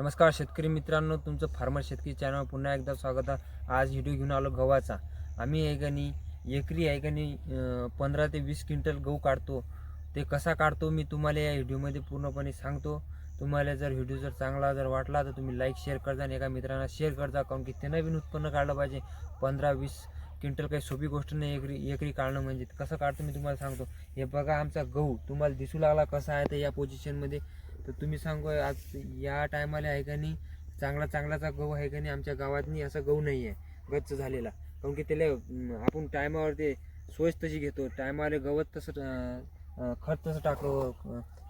नमस्कार शेतकरी मित्रांनो तुमचं फार्मर शेतकरी चॅनल पुन्हा एकदा स्वागत आहे. आज व्हिडिओ घेऊन आलो गव्हाचा. आम्ही ऐकणी एकरी ऐकणी पंधरा ते वीस क्विंटल गहू काढतो. ते कसा काढतो मी तुम्हाला या व्हिडिओमध्ये पूर्णपणे सांगतो. तुम्हाला जर व्हिडिओ जर चांगला जर वाटला तर तुम्ही लाईक शेअर करता आणि एका मित्रांना शेअर करता कारण की त्यांना बिन उत्पन्न काढलं पाहिजे. पंधरा वीस क्विंटल काही सोपी गोष्ट नाही एकरी एकरी काढणं म्हणजे. कसं काढतो मी तुम्हाला सांगतो. हे बघा आमचा गहू तुम्हाला दिसू लागला कसा आहे तर या पोझिशनमध्ये तर तुम्ही सांगू आज या टायमाला आहे का नाही चांगला चांगलाचा गहू आहे का नाही आमच्या गावात नाही असा गहू नाही आहे गच्च झालेला. काऊन की त्याला आपण टायमावर ते सोयच तशी घेतो टायमावर गवत तसं खत तसं टाकलो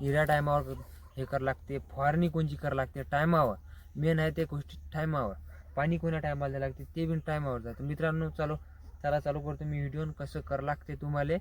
हिऱ्या टायमावर हे करावं लागते फवारणी कोणची करावं लागते टायमावर. मेन आहे ते गोष्टी टायमावर. पाणी कोण्या टायमाला द्यायला लागते ते बी टायमावर जातं. मित्रांनो चालू चला चालू करतो मी व्हिडिओ कसं करावं लागते तुम्हाला.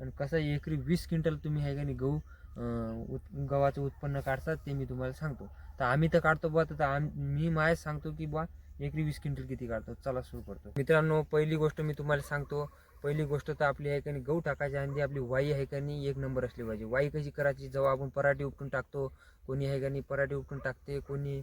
आणि कसं एकरी वीस क्विंटल तुम्ही आहे का नाही गहू उत गव्हाचं उत्पन्न काढतात ते मी तुम्हाला सांगतो. तर आम्ही तर काढतो बा तर आम मी माय सांगतो की बा एकरी वीस क्विंटल किती काढतो? चला सुरू करतो. मित्रांनो पहिली गोष्ट मी तुम्हाला सांगतो. पहिली गोष्ट तर आपली आहे का नाही गहू टाकायची आणि आपली वाई आहे का नाही एक नंबर असली पाहिजे. वाई कशी करायची? जेव्हा आपण पराठी उपटून टाकतो कोणी आहे का नाही पराठी उपटून टाकते कोणी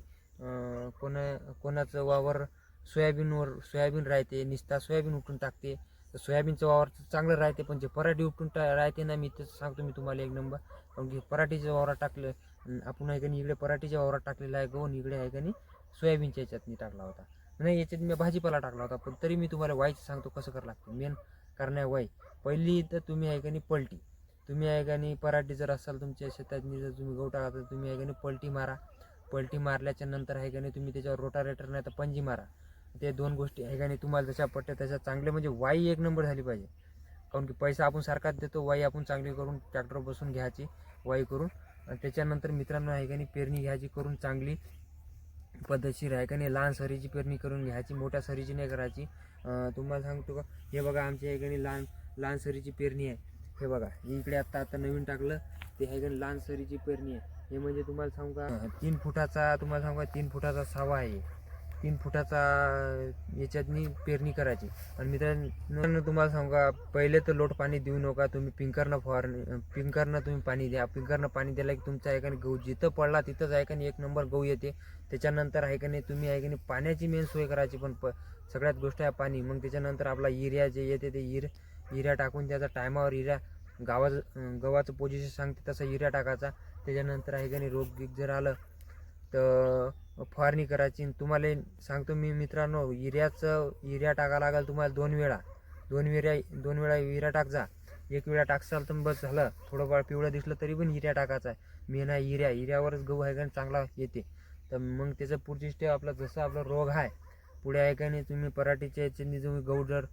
कोणा कोणाचं वावर सोयाबीनवर सोयाबीन राहते निस्ता सोयाबीन उपटून टाकते. तर सोयाबीनचं वावर तर चांगलं राहते पण जे पराठी उपटून टा राहते ना मी तेच सांगतो मी तुम्हाला एक नंबर कारण की पराठीच्या वावरात टाकलं आपण आहे का नाही इकडे पराठीच्या वावरात टाकलेला आहे गहू इकडे आहे का नाही सोयाबीनच्या याच्यात मी टाकला होता. नाही याच्यात मी भाजीपाला टाकला होता पण तरी मी तुम्हाला वाईचं सांगतो कसं करावं लागतं. मेन कारण आहे वाई पहिली तर तुम्ही आहे का नाही पलटी. तुम्ही आहे का नाही पराठी जर असाल तुमच्या शेतात जर तुम्ही गहू टाका तर तुम्ही आहे का नाही पलटी मारा. पलटी मारल्याच्या नंतर आहे का नाही तुम्ही त्याच्यावर रोटारेटर नाही तर पंजी मारा. ते दोन गोष्टी आहे का नाही तुम्हाला जशा पट्ट्या तशा चांगले म्हणजे वाई एक नंबर झाली पाहिजे. काऊन की पैसा आपण सारखाच देतो वाई आपण चांगली करून ट्रॅक्टर बसून घ्यायची वाई करून. आणि त्याच्यानंतर मित्रांनो आहे का नाही पेरणी घ्यायची करून चांगली पद्धतशीर आहे का नाही लहान सरीची पेरणी करून घ्यायची मोठ्या सरीची नाही करायची. तुम्हाला सांगतो का हे बघा आमच्या आहे का नाही लहान लहान सरीची पेरणी आहे. हे बघा हे इकडे आत्ता आता नवीन टाकलं ते आहे का लहान सरीची पेरणी आहे. हे म्हणजे तुम्हाला सांगू का तीन फुटाचा तुम्हाला सांगू का तीन फुटाचा सावा आहे. तीन फुटाचा याच्यातनी पेरणी करायची. आणि मित्रांनो तुम्हाला सांगा पहिले तर लोट पाणी देऊ नका तुम्ही पिंकरनं फवारणी पिंकरनं तुम्ही पाणी द्या. पिंकरनं पाणी द्यायला की तुमचा आहे का नाही गहू जिथं पडला तिथंच आहे का नाही एक नंबर गहू येते. त्याच्यानंतर आहे का नाही तुम्ही आहे का नाही पाण्याची मेन सोय करायची पण प सगळ्यात गोष्ट आहे पाणी. मग त्याच्यानंतर आपला युरिया जे येते ते हिर युरिया टाकून त्याचा टायमावर युरिया गावाचं गव्हाचं पोझिशन सांगते तसं युरिया टाकायचा. त्याच्यानंतर आहे का नाही रोग जर आलं तर फवारणी करायची. तुम्हाला सांगतो मी मित्रांनो युरियाचं युरिया टाका लागेल तुम्हाला दोन वेळा. दोन विऱ्या दोन वेळा युरिया टाक जा. एक वेळा टाकसाल तर बस झालं. थोडंफार पिवळं दिसलं तरी पण युरिया टाकायचा आहे. मेन आहे युरिया युरियावरच गहू आहे का चांगला येते. तर मग त्याचं पुढची स्टेप आपला जसं आपला रोग आहे पुढे आहे का नाही तुम्ही पराठीच्या याच्यानी तुम्ही गहू जर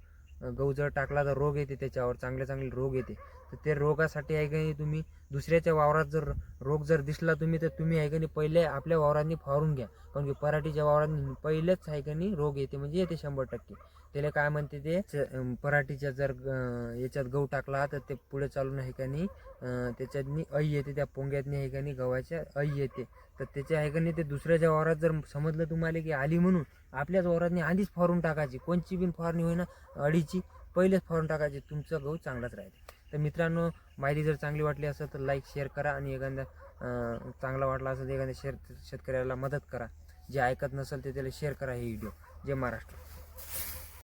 गहू जर टाकला तर रोग येते त्याच्यावर चांगले चांगले रोग येते. तर ते रोगासाठी आहे की तुम्ही दुसऱ्याच्या वावरात जर रोग जर दिसला तुम्ही तर तुम्ही आहे की पहिले आपल्या वावरांनी फवारून घ्या. कारण की पराठीच्या वावरांनी पहिलेच आहे की रोग येते म्हणजे येते शंभर टक्के. त्याला काय म्हणते ते पराठीच्या जर याच्यात गहू टाकला तर ते पुढे चालून आहे का नाही त्याच्यातनी ऐ येते त्या पोंग्यातनी आहे का नाही गव्हाच्या ऐ येते. तर त्याच्या आहे का नाही ते दुसऱ्याच्या वावरात जर समजलं तुम्हाला की आली म्हणून आपल्याच वावरातने आधीच फवारून टाकायची. कोणची बिन फवारणी होईना अडीची पहिलेच फवारून टाकायची. तुमचं गहू चांगलाच राहते. तर मित्रांनो माहिती जर चांगली वाटली असेल तर लाईक शेअर करा आणि एखाद्या चांगला वाटला असेल तर एखाद्या शेअर शेतकऱ्याला मदत करा. जे ऐकत नसेल ते त्याला शेअर करा हे व्हिडिओ जय महाराष्ट्र.